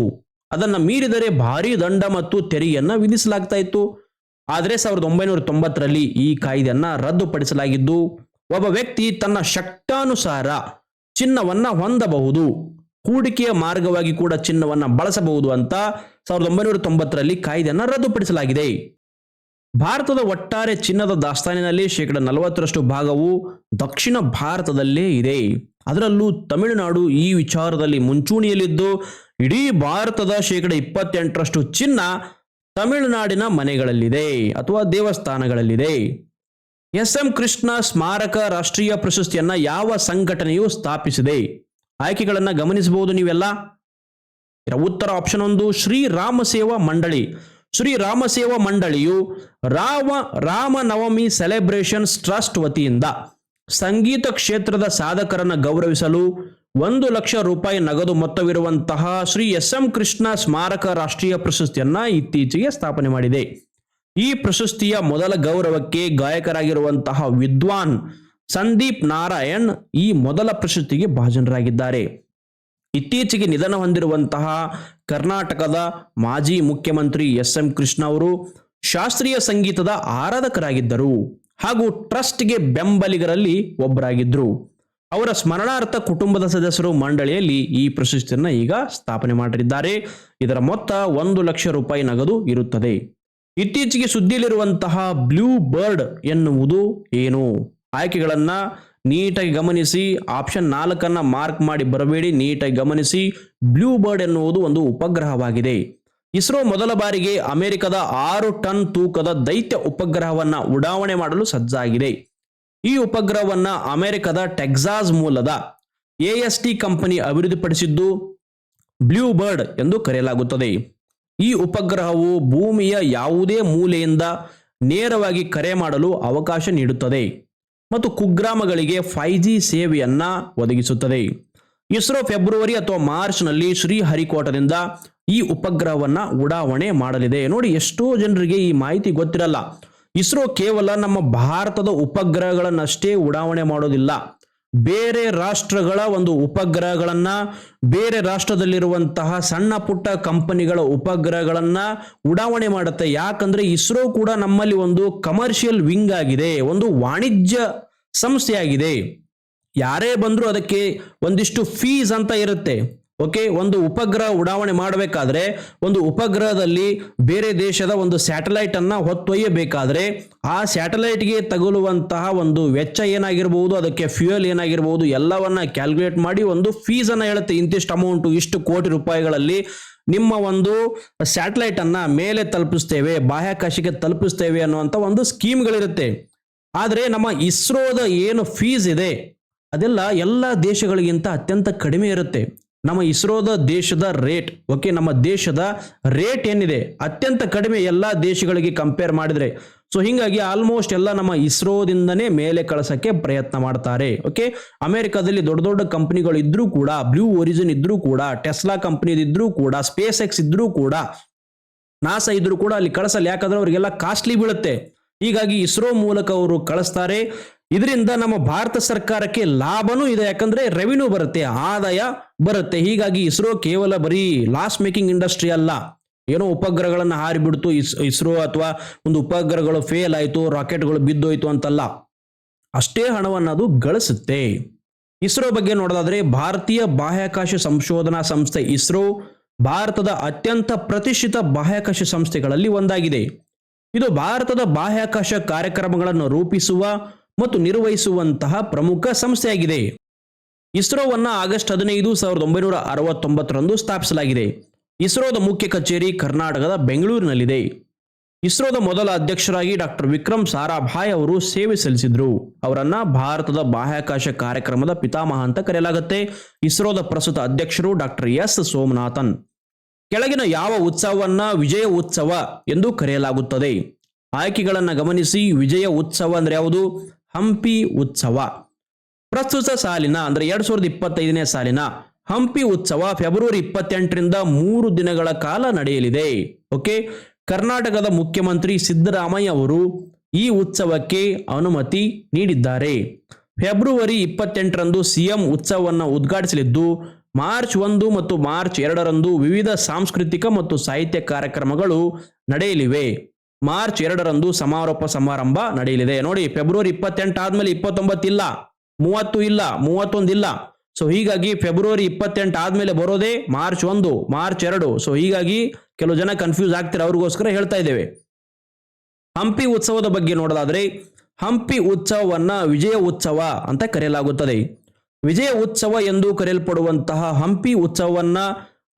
A: ಅದನ್ನ ಮೀರಿದರೆ ಭಾರಿ ದಂಡ ಮತ್ತು ತೆರಿಗೆಯನ್ನ ವಿಧಿಸಲಾಗ್ತಾ ಇತ್ತು. ಆದರೆ ಸಾವಿರದ ಒಂಬೈನೂರ ತೊಂಬತ್ತರಲ್ಲಿ ಈ ಕಾಯ್ದೆಯನ್ನ ರದ್ದುಪಡಿಸಲಾಗಿದ್ದು, ಒಬ್ಬ ವ್ಯಕ್ತಿ ತನ್ನ ಶಕ್ತಾನುಸಾರ ಚಿನ್ನವನ್ನ ಹೊಂದಬಹುದು. ಹೂಡಿಕೆಯ ಮಾರ್ಗವಾಗಿ ಕೂಡ ಚಿನ್ನವನ್ನು ಬಳಸಬಹುದು ಅಂತ ಸಾವಿರದ ಒಂಬೈನೂರ ತೊಂಬತ್ತರಲ್ಲಿ ಕಾಯ್ದೆಯನ್ನು ರದ್ದುಪಡಿಸಲಾಗಿದೆ. ಭಾರತದ ಒಟ್ಟಾರೆ ಚಿನ್ನದ ದಾಸ್ತಾನಿನಲ್ಲಿ ಶೇಕಡ ನಲವತ್ತರಷ್ಟು ಭಾಗವು ದಕ್ಷಿಣ ಭಾರತದಲ್ಲೇ ಇದೆ. ಅದರಲ್ಲೂ ತಮಿಳುನಾಡು ಈ ವಿಚಾರದಲ್ಲಿ ಮುಂಚೂಣಿಯಲ್ಲಿದ್ದು, ಇಡೀ ಭಾರತದ ಶೇಕಡ ಇಪ್ಪತ್ತೆಂಟರಷ್ಟು ಚಿನ್ನ ತಮಿಳುನಾಡಿನ ಮನೆಗಳಲ್ಲಿದೆ ಅಥವಾ ದೇವಸ್ಥಾನಗಳಲ್ಲಿದೆ. ಎಸ್ ಎಂ ಕೃಷ್ಣ ಸ್ಮಾರಕ ರಾಷ್ಟ್ರೀಯ ಪ್ರಶಸ್ತಿಯನ್ನ ಯಾವ ಸಂಘಟನೆಯು ಸ್ಥಾಪಿಸಿದೆ? ಆಯ್ಕೆಗಳನ್ನು ಗಮನಿಸಬಹುದು ನೀವೆಲ್ಲ? ಉತ್ತರ ಆಪ್ಷನ್ ಒಂದು, ಶ್ರೀ ರಾಮ ಸೇವಾ ಮಂಡಳಿ. ಶ್ರೀ ರಾಮ ಸೇವಾ ಮಂಡಳಿಯು ರಾಮ ರಾಮನವಮಿ ಸೆಲೆಬ್ರೇಷನ್ಸ್ ಟ್ರಸ್ಟ್ ವತಿಯಿಂದ ಸಂಗೀತ ಕ್ಷೇತ್ರದ ಸಾಧಕರನ್ನು ಗೌರವಿಸಲು ಒಂದು ಲಕ್ಷ ರೂಪಾಯಿ ನಗದು ಮೊತ್ತವಿರುವಂತಹ ಶ್ರೀ ಎಸ್ ಎಂ ಕೃಷ್ಣ ಸ್ಮಾರಕ ರಾಷ್ಟ್ರೀಯ ಪ್ರಶಸ್ತಿಯನ್ನ ಇತ್ತೀಚೆಗೆ ಸ್ಥಾಪನೆ ಮಾಡಿದೆ. ಈ ಪ್ರಶಸ್ತಿಯ ಮೊದಲ ಗೌರವಕ್ಕೆ ಗಾಯಕರಾಗಿರುವಂತಹ ವಿದ್ವಾನ್ ಸಂದೀಪ್ ನಾರಾಯಣ್ ಈ ಮೊದಲ ಪ್ರಶಸ್ತಿಗೆ ಭಾಜನರಾಗಿದ್ದಾರೆ. ಇತ್ತೀಚೆಗೆ ನಿಧನ ಹೊಂದಿರುವಂತಹ ಕರ್ನಾಟಕದ ಮಾಜಿ ಮುಖ್ಯಮಂತ್ರಿ ಎಸ್ ಎಂ ಕೃಷ್ಣ ಅವರು ಶಾಸ್ತ್ರೀಯ ಸಂಗೀತದ ಆರಾಧಕರಾಗಿದ್ದರು ಹಾಗೂ ಟ್ರಸ್ಟ್ಗೆ ಬೆಂಬಲಿಗರಲ್ಲಿ ಒಬ್ಬರಾಗಿದ್ದರು ಅವರ ಸ್ಮರಣಾರ್ಥ ಕುಟುಂಬದ ಸದಸ್ಯರು ಮಂಡಳಿಯಲ್ಲಿ ಈ ಪ್ರಶಸ್ತಿಯನ್ನು ಈಗ ಸ್ಥಾಪನೆ ಮಾಡಿದ್ದಾರೆ. ಇದರ ಮೊತ್ತ ಒಂದು ಲಕ್ಷ ರೂಪಾಯಿ ನಗದು ಇರುತ್ತದೆ. ಇತ್ತೀಚೆಗೆ ಸುದ್ದಿಯಲ್ಲಿರುವಂತಹ ಬ್ಲೂ ಬರ್ಡ್ ಎನ್ನುವುದು ಏನು? ಆಯ್ಕೆಗಳನ್ನ ನೀಟಾಗಿ ಗಮನಿಸಿ ಆಪ್ಷನ್ ನಾಲ್ಕನ್ನು ಮಾರ್ಕ್ ಮಾಡಿ ಬರಬೇಡಿ, ನೀಟಾಗಿ ಗಮನಿಸಿ. ಬ್ಲೂ ಬರ್ಡ್ ಎನ್ನುವುದು ಒಂದು ಉಪಗ್ರಹವಾಗಿದೆ. ಇಸ್ರೋ ಮೊದಲ ಬಾರಿಗೆ ಅಮೆರಿಕದ ಆರು ಟನ್ ತೂಕದ ದೈತ್ಯ ಉಪಗ್ರಹವನ್ನು ಉಡಾವಣೆ ಮಾಡಲು ಸಜ್ಜಾಗಿದೆ. ಈ ಉಪಗ್ರಹವನ್ನು ಅಮೆರಿಕದ ಟೆಕ್ಸಾಸ್ ಮೂಲದ ಎಎಸ್ಟಿ ಕಂಪನಿ ಅಭಿವೃದ್ಧಿಪಡಿಸಿದ್ದು ಬ್ಲೂ ಬರ್ಡ್ ಎಂದು ಕರೆಯಲಾಗುತ್ತದೆ. ಈ ಉಪಗ್ರಹವು ಭೂಮಿಯ ಯಾವುದೇ ಮೂಲೆಯಿಂದ ನೇರವಾಗಿ ಕರೆ ಮಾಡಲು ಅವಕಾಶ ನೀಡುತ್ತದೆ. ಮತ್ತು ಕುಗ್ರಾಮಗಳಿಗೆ ಫೈ ಜಿ ಸೇವೆಯನ್ನ ಒದಗಿಸುತ್ತದೆ. ಇಸ್ರೋ ಫೆಬ್ರವರಿ ಅಥವಾ ಮಾರ್ಚ್ನಲ್ಲಿ ಶ್ರೀಹರಿಕೋಟದಿಂದ ಈ ಉಪಗ್ರಹವನ್ನ ಉಡಾವಣೆ ಮಾಡಲಿದೆ. ನೋಡಿ, ಎಷ್ಟೋ ಜನರಿಗೆ ಈ ಮಾಹಿತಿ ಗೊತ್ತಿರಲ್ಲ. ಇಸ್ರೋ ಕೇವಲ ನಮ್ಮ ಭಾರತದ ಉಪಗ್ರಹಗಳನ್ನಷ್ಟೇ ಉಡಾವಣೆ ಮಾಡೋದಿಲ್ಲ. ಬೇರೆ ರಾಷ್ಟ್ರಗಳ ಒಂದು ಉಪಗ್ರಹಗಳನ್ನು, ಬೇರೆ ರಾಷ್ಟ್ರದಲ್ಲಿರುವಂತಹ ಸಣ್ಣ ಪುಟ್ಟ ಕಂಪನಿಗಳ ಉಪಗ್ರಹಗಳನ್ನು ಉಡಾವಣೆ ಮಾಡುತ್ತೆ. ಯಾಕಂದ್ರೆ ಇಸ್ರೋ ಕೂಡ ನಮ್ಮಲ್ಲಿ ಒಂದು ಕಮರ್ಷಿಯಲ್ ವಿಂಗ್ ಆಗಿದೆ, ಒಂದು ವಾಣಿಜ್ಯ ಸಂಸ್ಥೆಯಾಗಿದೆ. ಯಾರೇ ಬಂದರೂ ಅದಕ್ಕೆ ಒಂದಿಷ್ಟು ಫೀಸ್ ಅಂತ ಇರುತ್ತೆ. ಓಕೆ ಒಂದು ಉಪಗ್ರಹ ಉಡಾವಣೆ ಮಾಡಬೇಕಾದ್ರೆ, ಒಂದು ಉಪಗ್ರಹದಲ್ಲಿ ಬೇರೆ ದೇಶದ ಒಂದು ಸ್ಯಾಟಲೈಟ್ ಅನ್ನ ಹೊತ್ತೊಯ್ಯಬೇಕಾದ್ರೆ, ಆ ಸ್ಯಾಟಲೈಟ್ಗೆ ತಗುಲುವಂತಹ ಒಂದು ವೆಚ್ಚ ಏನಾಗಿರಬಹುದು ಅದಕ್ಕೆ ಫ್ಯೂಯಲ್ ಏನಾಗಿರಬಹುದು ಎಲ್ಲವನ್ನ ಕ್ಯಾಲ್ಕುಲೇಟ್ ಮಾಡಿ ಒಂದು ಫೀಸ್ ಅನ್ನ ಹೇಳುತ್ತೆ. ಇಂತಿಷ್ಟು ಅಮೌಂಟು ಇಷ್ಟು ಕೋಟಿ ರೂಪಾಯಿಗಳಲ್ಲಿ ನಿಮ್ಮ ಒಂದು ಸ್ಯಾಟಲೈಟ್ ಅನ್ನ ಮೇಲೆ ತಲುಪಿಸ್ತೇವೆ, ಬಾಹ್ಯಾಕಾಶಕ್ಕೆ ತಲುಪಿಸ್ತೇವೆ ಅನ್ನುವಂಥ ಒಂದು ಸ್ಕೀಮ್ಗಳಿರುತ್ತೆ ಆದರೆ ನಮ್ಮ ಇಸ್ರೋದ ಏನು ಫೀಸ್ ಇದೆ, ಅದೆಲ್ಲ ಎಲ್ಲ ದೇಶಗಳಿಗಿಂತ ಅತ್ಯಂತ ಕಡಿಮೆ ಇರುತ್ತೆ. ನಮ್ಮ ಇಸ್ರೋದ ದೇಶದ ರೇಟ್ ಓಕೆ ನಮ್ಮ ದೇಶದ ರೇಟ್ ಏನಿದೆ? ಅತ್ಯಂತ ಕಡಿಮೆ ಎಲ್ಲ ದೇಶಗಳಿಗೆ ಕಂಪೇರ್ ಮಾಡಿದ್ರೆ. ಸೊ ಹಿಂಗಾಗಿ ಆಲ್ಮೋಸ್ಟ್ ಎಲ್ಲ ನಮ್ಮ ಇಸ್ರೋದಿಂದನೇ ಮೇಲೆ ಕಳಿಸಕ್ಕೆ ಪ್ರಯತ್ನ ಮಾಡ್ತಾರೆ ಓಕೆ ಅಮೆರಿಕಾದಲ್ಲಿ ದೊಡ್ಡ ದೊಡ್ಡ ಕಂಪನಿಗಳು ಇದ್ರೂ ಕೂಡ ಬ್ಲೂ ಒರಿಜಿನ್ ಇದ್ರೂ ಕೂಡ ಟೆಸ್ಲಾ ಕಂಪನಿ ಇದ್ರೂ ಕೂಡ ಸ್ಪೇಸ್ ಎಕ್ಸ್ ಇದ್ರೂ ಕೂಡ ನಾಸಾ ಇದ್ರೂ ಕೂಡ ಅಲ್ಲಿ ಕಳಿಸಲ್ಲ. ಯಾಕಂದ್ರೆ ಅವರಿಗೆಲ್ಲ ಕಾಸ್ಟ್ಲಿ ಬೀಳುತ್ತೆ. ಹೀಗಾಗಿ ಇಸ್ರೋ ಮೂಲಕ ಅವರು ಕಳಿಸ್ತಾರೆ. ಇದರಿಂದ ನಮ್ಮ ಭಾರತ ಸರ್ಕಾರಕ್ಕೆ ಲಾಭನೂ ಇದೆ. ಯಾಕಂದ್ರೆ ರೆವಿನ್ಯೂ ಬರುತ್ತೆ, ಆದಾಯ ಬರುತ್ತೆ. ಹೀಗಾಗಿ ಇಸ್ರೋ ಕೇವಲ ಬರೀ ಲಾಸ್ ಮೇಕಿಂಗ್ ಇಂಡಸ್ಟ್ರಿ ಅಲ್ಲ, ಏನೋ ಉಪಗ್ರಹಗಳನ್ನು ಹಾರಿಬಿಡ್ತು. ಇಸ್, ಇಸ್ರೋ ಅಥವಾ ಒಂದು ಉಪಗ್ರಹಗಳು ಫೇಲ್ ಆಯಿತು ರಾಕೆಟ್ಗಳು ಬಿದ್ದೋಯ್ತು ಅಂತಲ್ಲ. ಅಷ್ಟೇ ಹಣವನ್ನು ಅದು ಗಳಿಸುತ್ತೆ. ಇಸ್ರೋ ಬಗ್ಗೆ ನೋಡೋದಾದ್ರೆ ಭಾರತೀಯ ಬಾಹ್ಯಾಕಾಶ ಸಂಶೋಧನಾ ಸಂಸ್ಥೆ ಇಸ್ರೋ ಭಾರತದ ಅತ್ಯಂತ ಪ್ರತಿಷ್ಠಿತ ಬಾಹ್ಯಾಕಾಶ ಸಂಸ್ಥೆಗಳಲ್ಲಿ ಒಂದಾಗಿದೆ. ಇದು ಭಾರತದ ಬಾಹ್ಯಾಕಾಶ ಕಾರ್ಯಕ್ರಮಗಳನ್ನು ರೂಪಿಸುವ ಮತ್ತು ನಿರ್ವಹಿಸುವಂತಹ ಪ್ರಮುಖ ಸಂಸ್ಥೆಯಾಗಿದೆ. ಇಸ್ರೋವನ್ನು ಆಗಸ್ಟ್ ಹದಿನೈದು ಸಾವಿರದ ಒಂಬೈನೂರ ಅರವತ್ತೊಂಬತ್ತರಂದು ಸ್ಥಾಪಿಸಲಾಗಿದೆ. ಇಸ್ರೋದ ಮುಖ್ಯ ಕಚೇರಿ ಕರ್ನಾಟಕದ ಬೆಂಗಳೂರಿನಲ್ಲಿದೆ. ಇಸ್ರೋದ ಮೊದಲ ಅಧ್ಯಕ್ಷರಾಗಿ ಡಾಕ್ಟರ್ ವಿಕ್ರಮ್ ಸಾರಾಭಾಯ್ ಅವರು ಸೇವೆ ಸಲ್ಲಿಸಿದ್ರು. ಅವರನ್ನ ಭಾರತದ ಬಾಹ್ಯಾಕಾಶ ಕಾರ್ಯಕ್ರಮದ ಪಿತಾಮಹ ಅಂತ ಕರೆಯಲಾಗುತ್ತೆ. ಇಸ್ರೋದ ಪ್ರಸ್ತುತ ಅಧ್ಯಕ್ಷರು ಡಾಕ್ಟರ್ ಎಸ್. ಸೋಮನಾಥನ್. ಕೆಳಗಿನ ಯಾವ ಉತ್ಸವವನ್ನ ವಿಜಯ ಉತ್ಸವ ಎಂದು ಕರೆಯಲಾಗುತ್ತದೆ. ಆಯ್ಕೆಗಳನ್ನು ಗಮನಿಸಿ ವಿಜಯ ಉತ್ಸವ ಅಂದ್ರೆ ಯಾವುದು? ಹಂಪಿ ಉತ್ಸವ. ಪ್ರಸ್ತುತ ಸಾಲಿನ ಅಂದ್ರೆ ಎರಡ್ ಸಾವಿರದ ಇಪ್ಪತ್ತೈದನೇ ಸಾಲಿನ ಹಂಪಿ ಉತ್ಸವ ಫೆಬ್ರವರಿ ಇಪ್ಪತ್ತೆಂಟರಿಂದ ಮೂರು ದಿನಗಳ ಕಾಲ ನಡೆಯಲಿದೆ. ಓಕೆ? ಕರ್ನಾಟಕದ ಮುಖ್ಯಮಂತ್ರಿ ಸಿದ್ದರಾಮಯ್ಯ ಅವರು ಈ ಉತ್ಸವಕ್ಕೆ ಅನುಮತಿ ನೀಡಿದ್ದಾರೆ. ಫೆಬ್ರವರಿ ಇಪ್ಪತ್ತೆಂಟರಂದು ಸಿಎಂ ಉತ್ಸವವನ್ನು ಉದ್ಘಾಟಿಸಲಿದ್ದು, ಮಾರ್ಚ್ ಒಂದು ಮತ್ತು ಮಾರ್ಚ್ ಎರಡರಂದು ವಿವಿಧ ಸಾಂಸ್ಕೃತಿಕ ಮತ್ತು ಸಾಹಿತ್ಯ ಕಾರ್ಯಕ್ರಮಗಳು ನಡೆಯಲಿವೆ. ಮಾರ್ಚ್ ಎರಡರಂದು ಸಮಾರೋಪ ಸಮಾರಂಭ ನಡೆಯಲಿದೆ. ನೋಡಿ, ಫೆಬ್ರವರಿ ಇಪ್ಪತ್ತೆಂಟು ಆದ್ಮೇಲೆ ಇಪ್ಪತ್ತೊಂಬತ್ತು ಇಲ್ಲ, ಮೂವತ್ತು ಇಲ್ಲ, ಮೂವತ್ತೊಂದು ಇಲ್ಲ. ಸೊ ಹೀಗಾಗಿ ಫೆಬ್ರವರಿ ಇಪ್ಪತ್ತೆಂಟು ಆದ್ಮೇಲೆ ಬರೋದೇ ಮಾರ್ಚ್ ಒಂದು, ಮಾರ್ಚ್ ಎರಡು. ಸೊ ಹೀಗಾಗಿ ಕೆಲವು ಜನ ಕನ್ಫ್ಯೂಸ್ ಆಗ್ತಾರೆ, ಅವ್ರಿಗೋಸ್ಕರ ಹೇಳ್ತಾ ಇದ್ದೇವೆ. ಹಂಪಿ ಉತ್ಸವದ ಬಗ್ಗೆ ನೋಡೋದಾದ್ರೆ, ಹಂಪಿ ಉತ್ಸವವನ್ನ ವಿಜಯ ಉತ್ಸವ ಅಂತ ಕರೆಯಲಾಗುತ್ತದೆ. ವಿಜಯ ಉತ್ಸವ ಎಂದು ಕರೆಯಲ್ಪಡುವಂತಹ ಹಂಪಿ ಉತ್ಸವವನ್ನ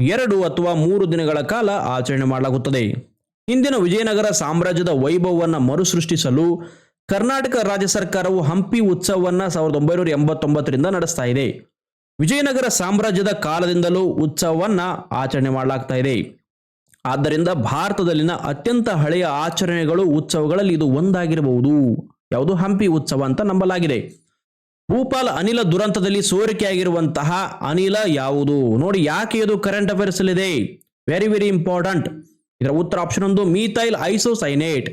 A: ಎರಡು ಅಥವಾ ಮೂರು ದಿನಗಳ ಕಾಲ ಆಚರಣೆ ಮಾಡಲಾಗುತ್ತದೆ. ಹಿಂದಿನ ವಿಜಯನಗರ ಸಾಮ್ರಾಜ್ಯದ ವೈಭವವನ್ನು ಮರುಸೃಷ್ಟಿಸಲು ಕರ್ನಾಟಕ ರಾಜ್ಯ ಸರ್ಕಾರವು ಹಂಪಿ ಉತ್ಸವವನ್ನು ಸಾವಿರದ ಒಂಬೈನೂರ ಎಂಬತ್ತೊಂಬತ್ತರಿಂದ ನಡೆಸ್ತಾ ಇದೆ. ವಿಜಯನಗರ ಸಾಮ್ರಾಜ್ಯದ ಕಾಲದಿಂದಲೂ ಉತ್ಸವವನ್ನು ಆಚರಣೆ ಮಾಡಲಾಗ್ತಾ ಇದೆ. ಆದ್ದರಿಂದ ಭಾರತದಲ್ಲಿನ ಅತ್ಯಂತ ಹಳೆಯ ಆಚರಣೆಗಳು, ಉತ್ಸವಗಳಲ್ಲಿ ಇದು ಒಂದಾಗಿರಬಹುದು. ಯಾವುದು? ಹಂಪಿ ಉತ್ಸವ ಅಂತ ನಂಬಲಾಗಿದೆ. ಭೂಪಾಲ್ ಅನಿಲ ದುರಂತದಲ್ಲಿ ಸೋರಿಕೆಯಾಗಿರುವಂತಹ ಅನಿಲ ಯಾವುದು? ನೋಡಿ, ಯಾಕೆ ಇದು ಕರೆಂಟ್ ಅಫೇರ್ಸ್ ಇದೆ ವೆರಿ ವೆರಿ ಇಂಪಾರ್ಟೆಂಟ್ ಇದರ ಉತ್ತರ ಆಪ್ಷನ್ ಒಂದು ಮೀಥೈಲ್ ಐಸೋಸೈನೇಟ್.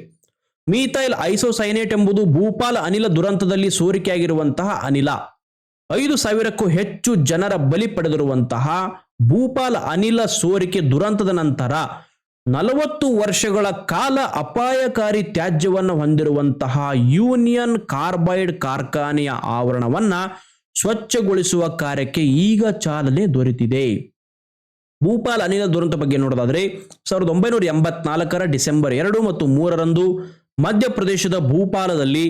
A: ಮೀಥೈಲ್ ಐಸೋಸೈನೇಟ್ ಎಂಬುದು ಭೂಪಾಲ್ ಅನಿಲ ದುರಂತದಲ್ಲಿ ಸೋರಿಕೆಯಾಗಿರುವಂತಹ ಅನಿಲ. ಐದು ಸಾವಿರಕ್ಕೂ ಹೆಚ್ಚು ಜನರ ಬಲಿ ಪಡೆದಿರುವಂತಹ ಭೂಪಾಲ್ ಅನಿಲ ಸೋರಿಕೆ ದುರಂತದ ನಂತರ ನಲವತ್ತು ವರ್ಷಗಳ ಕಾಲ ಅಪಾಯಕಾರಿ ತ್ಯಾಜ್ಯವನ್ನು ಹೊಂದಿರುವಂತಹ ಯೂನಿಯನ್ ಕಾರ್ಬೈಡ್ ಕಾರ್ಖಾನೆಯ ಆವರಣವನ್ನ ಸ್ವಚ್ಛಗೊಳಿಸುವ ಕಾರ್ಯಕ್ಕೆ ಈಗ ಚಾಲನೆ ದೊರೆತಿದೆ. ಭೂಪಾಲ್ ಅನಿಲ ದುರಂತ ಬಗ್ಗೆ ನೋಡೋದಾದ್ರೆ ಸಾವಿರದ ಒಂಬೈನೂರ ಎಂಬತ್ನಾಲ್ಕರ ಡಿಸೆಂಬರ್ ಎರಡು ಮತ್ತು ಮೂರರಂದು ಮಧ್ಯಪ್ರದೇಶದ ಭೂಪಾಲದಲ್ಲಿ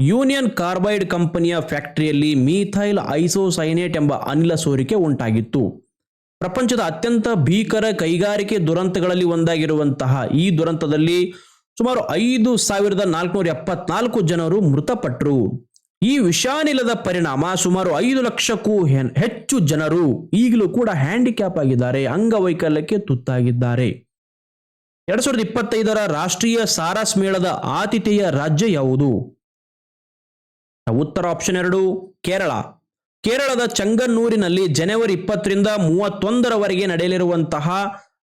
A: ಯೂನಿಯನ್ ಕಾರ್ಬೈಡ್ ಕಂಪನಿಯ ಫ್ಯಾಕ್ಟರಿಯಲ್ಲಿ ಮೀಥೈಲ್ ಐಸೋಸೈನೇಟ್ ಎಂಬ ಅನಿಲ ಸೋರಿಕೆ ಉಂಟಾಗಿತ್ತು. ಪ್ರಪಂಚದ ಅತ್ಯಂತ ಭೀಕರ ಕೈಗಾರಿಕೆ ದುರಂತಗಳಲ್ಲಿ ಒಂದಾಗಿರುವಂತಹ ಈ ದುರಂತದಲ್ಲಿ ಸುಮಾರು ಐದು ಸಾವಿರದ ನಾಲ್ಕುನೂರ ಎಪ್ಪತ್ನಾಲ್ಕು ಜನರು ಮೃತಪಟ್ಟರು ಈ ವಿಷಾನಿಲದ ಪರಿಣಾಮ ಸುಮಾರು ಐದು ಲಕ್ಷಕ್ಕೂ ಹೆಚ್ಚು ಜನರು ಈಗಲೂ ಕೂಡ ಹ್ಯಾಂಡಿಕ್ಯಾಪ್ ಆಗಿದ್ದಾರೆ, ಅಂಗವೈಕಲ್ಯಕ್ಕೆ ತುತ್ತಾಗಿದ್ದಾರೆ. ಎರಡ್ ಸಾವಿರದ ಇಪ್ಪತ್ತೈದರ ರಾಷ್ಟ್ರೀಯ ಸಾರಸ್ ಮೇಳದ ಆತಿಥೇಯ ರಾಜ್ಯ ಯಾವುದು? ಉತ್ತರ ಆಪ್ಷನ್ ಎರಡು, ಕೇರಳ. ಕೇರಳದ ಚಂಗನ್ನೂರಿನಲ್ಲಿ ಜನವರಿ ಇಪ್ಪತ್ತರಿಂದ ಮೂವತ್ತೊಂದರವರೆಗೆ ನಡೆಯಲಿರುವಂತಹ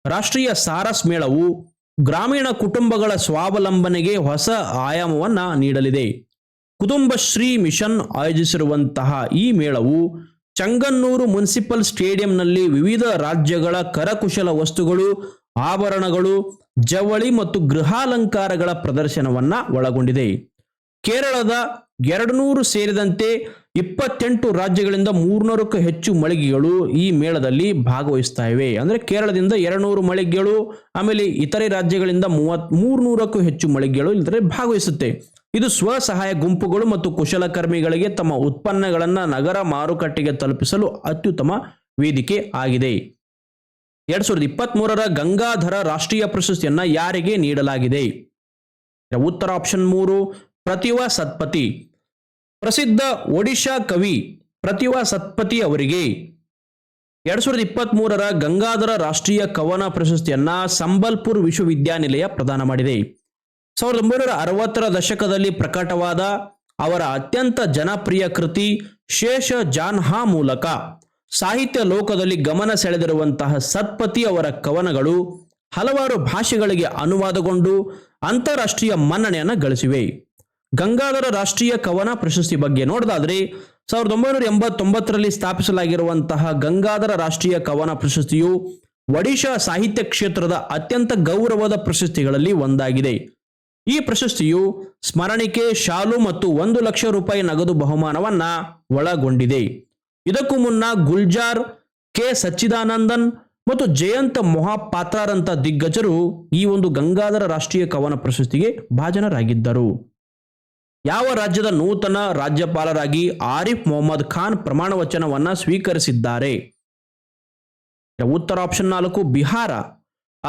A: ರಾಷ್ಟ್ರೀಯ ಸಾರಸ್ ಮೇಳವು ಗ್ರಾಮೀಣ ಕುಟುಂಬಗಳ ಸ್ವಾವಲಂಬನೆಗೆ ಹೊಸ ಆಯಾಮವನ್ನ ನೀಡಲಿದೆ. ಕುಟುಂಬಶ್ರೀ ಮಿಷನ್ ಆಯೋಜಿಸಿರುವಂತಹ ಈ ಮೇಳವು ಚಂಗನ್ನೂರು ಮುನ್ಸಿಪಲ್ ಸ್ಟೇಡಿಯಂನಲ್ಲಿ ವಿವಿಧ ರಾಜ್ಯಗಳ ಕರಕುಶಲ ವಸ್ತುಗಳು, ಆಭರಣಗಳು, ಜವಳಿ ಮತ್ತು ಗೃಹಾಲಂಕಾರಗಳ ಪ್ರದರ್ಶನವನ್ನ ಒಳಗೊಂಡಿದೆ. ಕೇರಳದ ಎರಡು ನೂರು ಸೇರಿದಂತೆ ಇಪ್ಪತ್ತೆಂಟು ರಾಜ್ಯಗಳಿಂದ ಮೂರ್ನೂರಕ್ಕೂ ಹೆಚ್ಚು ಮಳಿಗೆಗಳು ಈ ಮೇಳದಲ್ಲಿ ಭಾಗವಹಿಸ್ತಾ ಇವೆ. ಅಂದರೆ ಕೇರಳದಿಂದ ಎರಡ್ನೂರು ಮಳಿಗೆಗಳು, ಆಮೇಲೆ ಇತರೆ ರಾಜ್ಯಗಳಿಂದ ಮೂವತ್ ಮೂರ್ನೂರಕ್ಕೂ ಹೆಚ್ಚು ಮಳಿಗೆಗಳು ಇಲ್ಲದ್ರೆ ಭಾಗವಹಿಸುತ್ತೆ. ಇದು ಸ್ವಸಹಾಯ ಗುಂಪುಗಳು ಮತ್ತು ಕುಶಲಕರ್ಮಿಗಳಿಗೆ ತಮ್ಮ ಉತ್ಪನ್ನಗಳನ್ನು ನಗರ ಮಾರುಕಟ್ಟೆಗೆ ತಲುಪಿಸಲು ಅತ್ಯುತ್ತಮ ವೇದಿಕೆ ಆಗಿದೆ. ಎರಡ್ ಸಾವಿರದ ಇಪ್ಪತ್ತ್ ಗಂಗಾಧರ ರಾಷ್ಟ್ರೀಯ ಪ್ರಶಸ್ತಿಯನ್ನ ಯಾರಿಗೆ ನೀಡಲಾಗಿದೆ? ಉತ್ತರ ಆಪ್ಷನ್ ಮೂರು ಪ್ರತಿಭಾ ಸತ್ಪತಿ. ಪ್ರಸಿದ್ಧ ಒಡಿಶಾ ಕವಿ ಪ್ರತಿಭಾ ಸತ್ಪತಿ ಅವರಿಗೆ. ಎರಡ್ ಸಾವಿರದ ಇಪ್ಪತ್ತ್ ಮೂರರ ಗಂಗಾಧರ ರಾಷ್ಟ್ರೀಯ ಕವನ ಪ್ರಶಸ್ತಿಯನ್ನ ಸಂಬಲ್ಪುರ್ ವಿಶ್ವವಿದ್ಯಾನಿಲಯ ಪ್ರದಾನ ಮಾಡಿದೆ. ಸಾವಿರದ ಒಂಬೈನೂರ ಅರವತ್ತರ ದಶಕದಲ್ಲಿ ಪ್ರಕಟವಾದ ಅವರ ಅತ್ಯಂತ ಜನಪ್ರಿಯ ಕೃತಿ ಶೇಷ ಜಾನ್ಹಾ ಮೂಲಕ ಸಾಹಿತ್ಯ ಲೋಕದಲ್ಲಿ ಗಮನ ಸೆಳೆದಿರುವಂತಹ ಸತ್ಪತಿ ಅವರ ಕವನಗಳು ಹಲವಾರು ಭಾಷೆಗಳಿಗೆ ಅನುವಾದಗೊಂಡು ಅಂತಾರಾಷ್ಟ್ರೀಯ ಮನ್ನಣೆಯನ್ನು ಗಳಿಸಿವೆ. ಗಂಗಾಧರ ರಾಷ್ಟ್ರೀಯ ಕವನ ಪ್ರಶಸ್ತಿ ಬಗ್ಗೆ ನೋಡೋದಾದ್ರೆ ಸಾವಿರದ ಒಂಬೈನೂರ ಎಂಬತ್ತೊಂಬತ್ತರಲ್ಲಿ ಸ್ಥಾಪಿಸಲಾಗಿರುವಂತಹ ಗಂಗಾಧರ ರಾಷ್ಟ್ರೀಯ ಕವನ ಪ್ರಶಸ್ತಿಯು ಒಡಿಶಾ ಸಾಹಿತ್ಯ ಕ್ಷೇತ್ರದ ಅತ್ಯಂತ ಗೌರವದ ಪ್ರಶಸ್ತಿಗಳಲ್ಲಿ ಒಂದಾಗಿದೆ. ಈ ಪ್ರಶಸ್ತಿಯು ಸ್ಮರಣಿಕೆ, ಶಾಲು ಮತ್ತು ಒಂದು ಲಕ್ಷ ರೂಪಾಯಿ ನಗದು ಬಹುಮಾನವನ್ನ ಒಳಗೊಂಡಿದೆ. ಇದಕ್ಕೂ ಮುನ್ನ ಗುಲ್ಜಾರ್, ಕೆ. ಸಚ್ಚಿದಾನಂದನ್ ಮತ್ತು ಜಯಂತ ಮೊಹಾಪಾತ್ರರಂತ ದಿಗ್ಗಜರು ಈ ಒಂದು ಗಂಗಾಧರ ರಾಷ್ಟ್ರೀಯ ಕವನ ಪ್ರಶಸ್ತಿಗೆ ಭಾಜನರಾಗಿದ್ದರು. ಯಾವ ರಾಜ್ಯದ ನೂತನ ರಾಜ್ಯಪಾಲರಾಗಿ ಆರಿಫ್ ಮೊಹಮ್ಮದ್ ಖಾನ್ ಪ್ರಮಾಣ ವಚನವನ್ನ ಸ್ವೀಕರಿಸಿದ್ದಾರೆ? ಉತ್ತರ ಆಪ್ಷನ್ ನಾಲ್ಕು, ಬಿಹಾರ.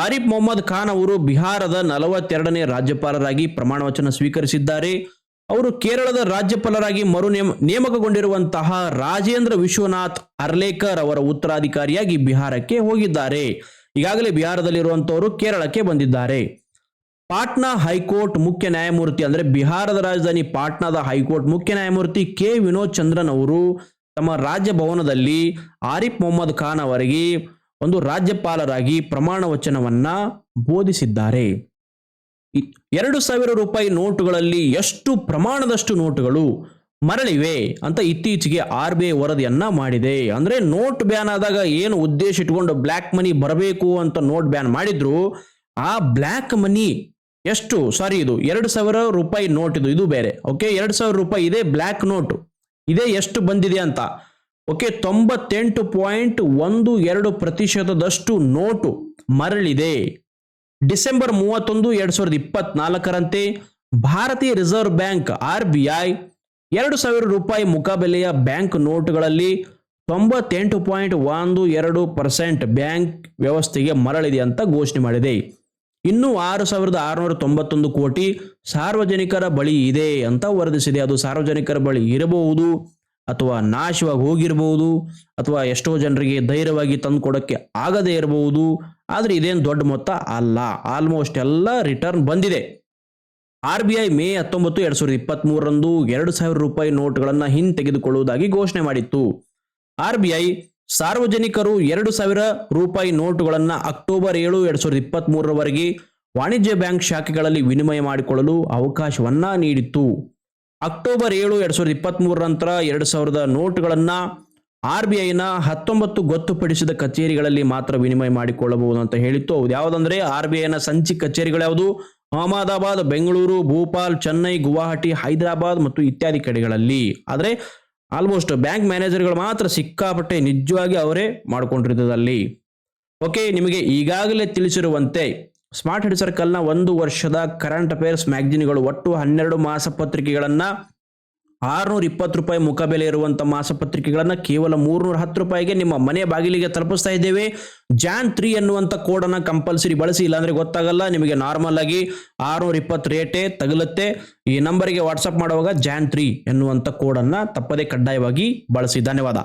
A: ಆರಿಫ್ ಮೊಹಮ್ಮದ್ ಖಾನ್ ಅವರು ಬಿಹಾರದ ನಲವತ್ತೆರಡನೇ ರಾಜ್ಯಪಾಲರಾಗಿ ಪ್ರಮಾಣ ವಚನ ಸ್ವೀಕರಿಸಿದ್ದಾರೆ. ಅವರು ಕೇರಳದ ರಾಜ್ಯಪಾಲರಾಗಿ ಮರು ನೇಮ, ನೇಮಕಗೊಂಡಿರುವಂತಹ ರಾಜೇಂದ್ರ ವಿಶ್ವನಾಥ್ ಅರ್ಲೇಕರ್ ಅವರ ಉತ್ತರಾಧಿಕಾರಿಯಾಗಿ ಬಿಹಾರಕ್ಕೆ ಹೋಗಿದ್ದಾರೆ. ಈಗಾಗಲೇ ಬಿಹಾರದಲ್ಲಿರುವಂತವರು ಕೇರಳಕ್ಕೆ ಬಂದಿದ್ದಾರೆ. ಪಾಟ್ನಾ ಹೈಕೋರ್ಟ್ ಮುಖ್ಯ ನ್ಯಾಯಮೂರ್ತಿ ಅಂದ್ರೆ ಬಿಹಾರದ ರಾಜಧಾನಿ ಪಾಟ್ನಾದ ಹೈಕೋರ್ಟ್ ಮುಖ್ಯ ನ್ಯಾಯಮೂರ್ತಿ ಕೆ ವಿನೋದ್ ಚಂದ್ರನ್ ಅವರು ತಮ್ಮ ರಾಜಭವನದಲ್ಲಿ ಆರಿಫ್ ಮೊಹಮ್ಮದ್ ಖಾನ್ ಅವರಿಗೆ ಒಂದು ರಾಜ್ಯಪಾಲರಾಗಿ ಪ್ರಮಾಣ ವಚನವನ್ನ ಬೋಧಿಸಿದ್ದಾರೆ. ಎರಡು ಸಾವಿರ ರೂಪಾಯಿ ನೋಟುಗಳಲ್ಲಿ ಎಷ್ಟು ಪ್ರಮಾಣದಷ್ಟು ನೋಟುಗಳು ಮರಳಿವೆ ಅಂತ ಇತ್ತೀಚೆಗೆ ಆರ್ ಬಿ ಐ ವರದಿಯನ್ನ ಮಾಡಿದೆ. ಅಂದ್ರೆ ನೋಟ್ ಬ್ಯಾನ್ ಆದಾಗ ಏನು ಉದ್ದೇಶ ಇಟ್ಕೊಂಡು ಬ್ಲ್ಯಾಕ್ ಮನಿ ಬರಬೇಕು ಅಂತ ನೋಟ್ ಬ್ಯಾನ್ ಮಾಡಿದ್ರು, ಆ ಬ್ಲ್ಯಾಕ್ ಮನಿ ಎಷ್ಟು? ಸಾರಿ ಇದು ಎರಡು ಸಾವಿರ ರೂಪಾಯಿ ನೋಟ್ ಇದು ಇದು ಬೇರೆ. ಓಕೆ, ಎರಡು ಸಾವಿರ ರೂಪಾಯಿ ಇದೆ ಬ್ಲ್ಯಾಕ್ ನೋಟ್. ಇದೇ ಎಷ್ಟು ಬಂದಿದೆ ಅಂತ. ಓಕೆ, ತೊಂಬತ್ತೆಂಟು ಪಾಯಿಂಟ್ ಒಂದು ಎರಡು ಪ್ರತಿಶತದಷ್ಟು ನೋಟು ಮರಳಿದೆ. ಡಿಸೆಂಬರ್ ಮೂವತ್ತೊಂದು, ಎರಡ್ ಸಾವಿರದ ಇಪ್ಪತ್ನಾಲ್ಕರಂತೆ ಭಾರತೀಯ reserve bank, R B I, ಎರಡು ಸಾವಿರ ರೂಪಾಯಿ ಮುಖಬೆಲೆಯ ಬ್ಯಾಂಕ್ ನೋಟುಗಳಲ್ಲಿ ತೊಂಬತ್ತೆಂಟು ಪಾಯಿಂಟ್ ಒಂದು ಎರಡು ಪರ್ಸೆಂಟ್ ಬ್ಯಾಂಕ್ ವ್ಯವಸ್ಥೆಗೆ ಮರಳಿದೆ ಅಂತ ಘೋಷಣೆ ಮಾಡಿದೆ. ಇನ್ನೂ ಆರು ಸಾವಿರದ ಆರುನೂರ ತೊಂಬತ್ತೊಂದು ಕೋಟಿ ಸಾರ್ವಜನಿಕರ ಬಳಿ ಇದೆ ಅಂತ ವರದಿಸಿದೆ. ಅದು ಸಾರ್ವಜನಿಕರ ಬಳಿ ಇರಬಹುದು. ಅಥವಾ ನಾಶವಾಗಿ ಹೋಗಿರಬಹುದು ಅಥವಾ ಎಷ್ಟೋ ಜನರಿಗೆ ಧೈರ್ಯವಾಗಿ ತಂದು ಕೊಡೋಕ್ಕೆ ಆಗದೇ ಇರಬಹುದು ಆದರೆ ಇದೇನು ದೊಡ್ಡ ಮೊತ್ತ ಅಲ್ಲ. ಆಲ್ಮೋಸ್ಟ್ ಎಲ್ಲ ರಿಟರ್ನ್ ಬಂದಿದೆ. ಆರ್ ಬಿ ಐ ಮೇ ಹತ್ತೊಂಬತ್ತು, ಎರಡು ಸಾವಿರದ ಇಪ್ಪತ್ತ್ ಮೂರರಂದು ಎರಡು ಸಾವಿರ ರೂಪಾಯಿ ನೋಟ್ಗಳನ್ನು ಹಿಂತೆಗೆದುಕೊಳ್ಳುವುದಾಗಿ ಘೋಷಣೆ ಮಾಡಿತ್ತು. ಆರ್ ಬಿ ಐ ಸಾರ್ವಜನಿಕರು ಎರಡು ಸಾವಿರ ರೂಪಾಯಿ ನೋಟುಗಳನ್ನು ಅಕ್ಟೋಬರ್ ಏಳು, ಎರಡು ಸಾವಿರದ ಇಪ್ಪತ್ತ್ ಮೂರರವರೆಗೆ ವಾಣಿಜ್ಯ ಬ್ಯಾಂಕ್ ಶಾಖೆಗಳಲ್ಲಿ ವಿನಿಮಯ ಮಾಡಿಕೊಳ್ಳಲು ಅವಕಾಶವನ್ನ ನೀಡಿತ್ತು. ಅಕ್ಟೋಬರ್ ಏಳು ಎರಡ್ ಸಾವಿರದ ಇಪ್ಪತ್ತ್ ಮೂರರ ನಂತರ ಎರಡು ಸಾವಿರದ ನೋಟುಗಳನ್ನು ಆರ್ ಬಿ ಐನ ಹತ್ತೊಂಬತ್ತು ಗೊತ್ತುಪಡಿಸಿದ ಕಚೇರಿಗಳಲ್ಲಿ ಮಾತ್ರ ವಿನಿಮಯ ಮಾಡಿಕೊಳ್ಳಬಹುದು ಅಂತ ಹೇಳಿತ್ತು. ಹೌದು, ಯಾವುದಂದ್ರೆ ಆರ್ ಬಿ ಐನ ಸಂಚಿ ಕಚೇರಿಗಳು ಯಾವುದು? ಅಹಮದಾಬಾದ್, ಬೆಂಗಳೂರು, ಭೋಪಾಲ್, ಚೆನ್ನೈ, ಗುವಾಹಟಿ, ಹೈದರಾಬಾದ್ ಮತ್ತು ಇತ್ಯಾದಿ ಕಡೆಗಳಲ್ಲಿ. ಆದರೆ ಆಲ್ಮೋಸ್ಟ್ ಬ್ಯಾಂಕ್ ಮ್ಯಾನೇಜರ್ಗಳು ಮಾತ್ರ ಸಿಕ್ಕಾಪಟ್ಟೆ ನಿಜವಾಗಿ ಅವರೇ ಮಾಡಿಕೊಂಡಿರ್ತದಲ್ಲಿ ಓಕೆ ನಿಮಗೆ ಈಗಾಗಲೇ ತಿಳಿಸಿರುವಂತೆ ಸ್ಮಾರ್ಟ್ ಹೆಡ್ ಸರ್ಕಲ್ನ ಒಂದು ವರ್ಷದ ಕರೆಂಟ್ ಅಫೇರ್ಸ್ ಮ್ಯಾಗಜಿನ್ಗಳು ಒಟ್ಟು ಹನ್ನೆರಡು ಮಾಸಪತ್ರಿಕೆಗಳನ್ನು ಆರುನೂರ ಇಪ್ಪತ್ತು ರೂಪಾಯಿ ಮುಖಬೆಲೆ ಇರುವಂಥ ಮಾಸಪತ್ರಿಕೆಗಳನ್ನು ಕೇವಲ ಮೂರ್ನೂರ ಹತ್ತು ರೂಪಾಯಿಗೆ ನಿಮ್ಮ ಮನೆ ಬಾಗಿಲಿಗೆ ತಲುಪಿಸ್ತಾ ಇದ್ದೇವೆ. ಜಾನ್ ತ್ರೀ ಎನ್ನುವಂಥ ಕೋಡನ್ನು ಕಂಪಲ್ಸರಿ ಬಳಸಿ, ಇಲ್ಲಾಂದ್ರೆ ಗೊತ್ತಾಗಲ್ಲ, ನಿಮಗೆ ನಾರ್ಮಲ್ ಆಗಿ ಆರುನೂರ ಇಪ್ಪತ್ತು ರೇಟೇ ತಗಲುತ್ತೆ. ಈ ನಂಬರಿಗೆ ವಾಟ್ಸಪ್ ಮಾಡುವಾಗ ಜಾನ್ ತ್ರೀ ಎನ್ನುವಂಥ ಕೋಡನ್ನು ತಪ್ಪದೇ ಕಡ್ಡಾಯವಾಗಿ ಬಳಸಿ. ಧನ್ಯವಾದ.